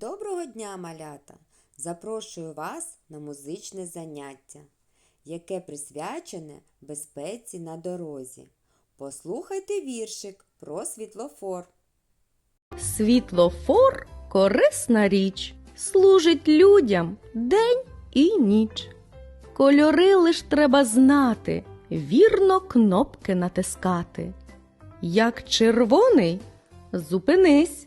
Доброго дня, малята! Запрошую вас на музичне заняття, яке присвячене безпеці на дорозі. Послухайте віршик про світлофор. Світлофор корисна річ, служить людям день і ніч. Кольори лиш треба знати, вірно кнопки натискати. Як червоний, зупинись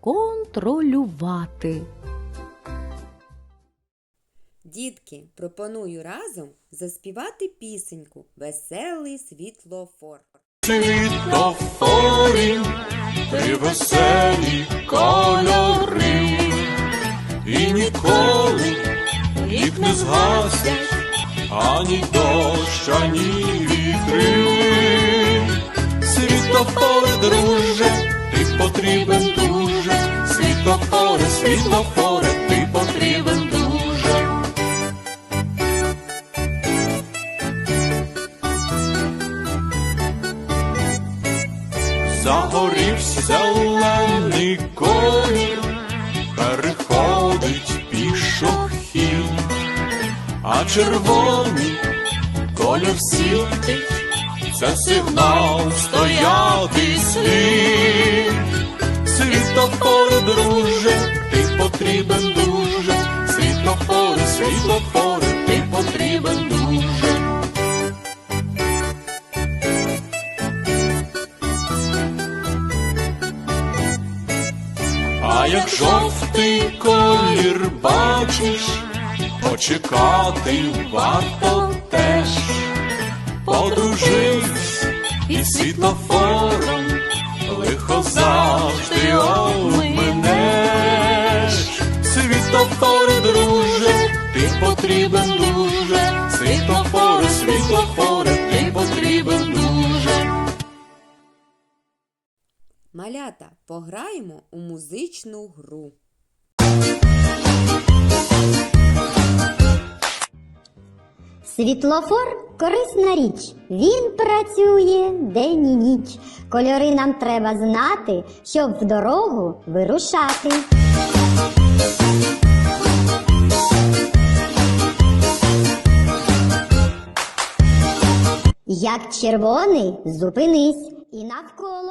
контролювати. Дітки, пропоную разом заспівати пісеньку Веселий світлофор. світлофорі, ти веселі кольори, і ніколи їх не згасять ані дощ, ані вітри. Загорівся зелений колір, переходить пішохід, а червоний колір світить, це сигнал стояти слід. Світлофори, друже, ти потрібен дуже, світлофори, світлофори, як жовтий колір бачиш, почекати варто теж. Подружись із світлофором, лихо завжди обминеш. Світофори, друже, ти потрібен Малята, пограємо у музичну гру. Світлофор корисна річ. Він працює день і ніч. Кольори нам треба знати, щоб в дорогу вирушати. Як червоний, зупинись і навколо.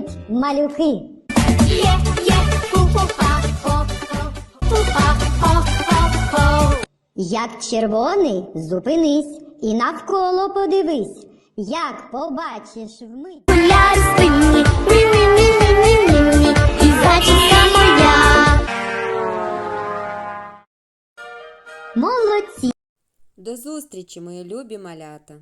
крокують малюки. Є, є. Як червоний, зупинись і навколо подивись. Як побачиш вмить. Гуляй спині, мі-мі-мі-мі-мі-мі, і зачіска моя. Молодці! До зустрічі, мої любі малята!